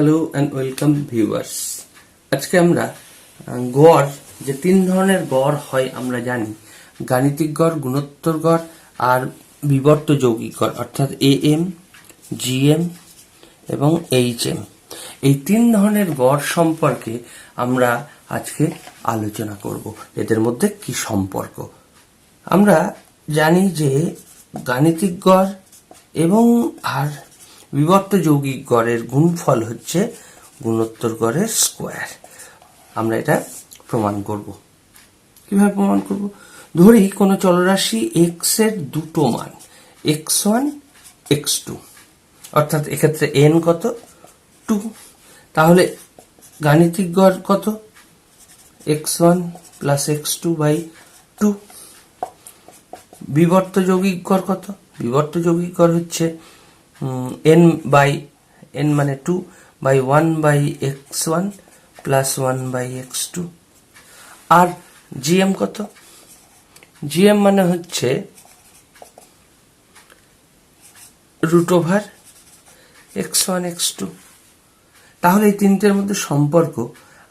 Hello and welcome viewers আজকে আমরা গড়, যে তিন ধরনের গড় হয় আমরা জানি। গাণিতিক গড়, গুণোত্তর গড় আর বিবর্ত যৌগিক গড়, অর্থাৎ এ এম জিএম এবং এইচ এম এই তিন ধরনের গড় সম্পর্কে আমরা আজকে আলোচনা করব। এদের মধ্যে কি সম্পর্ক? আমরা জানি যে গাণিতিক গড় এবং আর বিবর্ত যৌগিক গড়ের গুণফল হচ্ছে গুণোত্তর গড়ের স্কোয়ার আমরা এটা প্রমাণ করব। কীভাবে প্রমাণ করব? ধরি কোনো চলরাশি এক্সের দুটো মান এক্স ওয়ান এক্স টু অর্থাৎ এক্ষেত্রে এন কত? টু তাহলে গাণিতিক গড় কত? X one plus X two by two বিবর্ত যৌগিক গড় কত? বিবর্ত যৌগিক গড় হচ্ছে এন বাই এন মানে two by one by X one plus one by X two R GM কত? জিএম মানে হচ্ছে root over X one X two তাহলে এই তিনটের মধ্যে সম্পর্ক,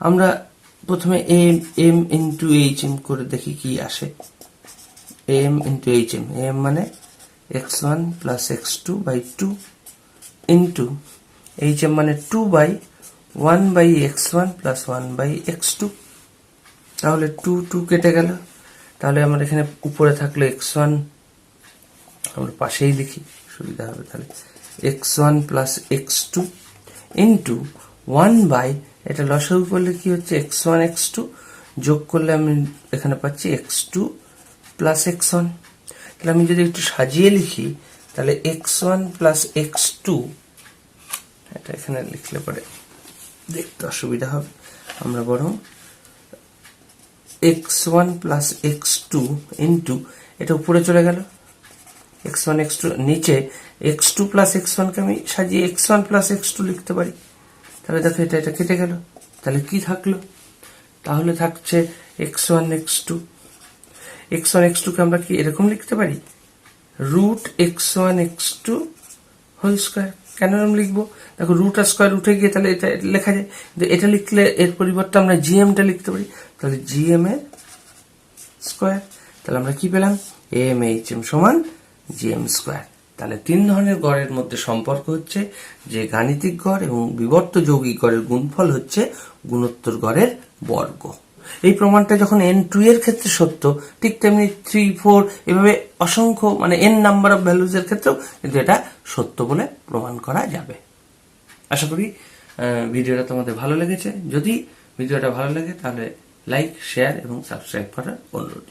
আমরা প্রথমে M M into H M করে দেখি কি আসে। M into H M M মানে X one plus X two by two into H M মানে two by one by X one plus one by X two তাহলে two two কেটে গেল। তাহলে আমার এখানে উপরে থাকল এক্স ওয়ান আমরা পাশেই লিখি, সুবিধা হবে তাহলে। X one plus X two into one by এটা লসাগু করলে কি হচ্ছে? এক্স ওয়ান এক্স টু যোগ করলে আমি এখানে পাচ্ছি X two plus X one তাহলে আমি যদি একটু সাজিয়ে লিখি, তাহলে X one plus X two এটা এখানে লিখলে পরে দেখতে অসুবিধা হবে। আমরা বরং X one plus X two into এটা উপরে চলে গেল। এক্স ওয়ান এক্স টু নিচে এক্স টু প্লাস এক্স ওয়ানকে আমি সাজিয়ে X one plus X two লিখতে পারি। তাহলে দেখো এটা এটা কেটে গেল। তাহলে কি থাকল? তাহলে থাকছে X one X two X one X টুকে আমরা কি এরকম লিখতে পারি? Root X one X two whole square কেন এরকম লিখব? দেখো রুট আর স্কোয়ার উঠে গিয়ে তাহলে এটা লেখা যায়। এটা লিখলে এর পরিবর্তে আমরা জিএমটা লিখতে পারি। তাহলে জিএম এর স্কোয়ার তাহলে আমরা কি পেলাম? এম এইচ এম সমান জিএম স্কোয়ার তাহলে তিন ধরনের গড়ের মধ্যে সম্পর্ক হচ্ছে, যে গাণিতিক গড় এবং বিবর্ত যৌগিক গড়ের গুণফল হচ্ছে গুণোত্তর গড়ের বর্গ। এই প্রমাণটা যখন এন টু এর ক্ষেত্রে সত্য, ঠিক তেমনি থ্রি ফোর এভাবে অসংখ্য মানে এন নাম্বার অফ ভ্যালুজ এর ক্ষেত্রেও কিন্তু এটা সত্য বলে প্রমাণ করা যাবে। আশা করি ভিডিওটা তোমাদের ভালো লেগেছে। যদি ভিডিওটা ভালো লাগে তাহলে লাইক শেয়ার এবং সাবস্ক্রাইব করার অনুরোধ।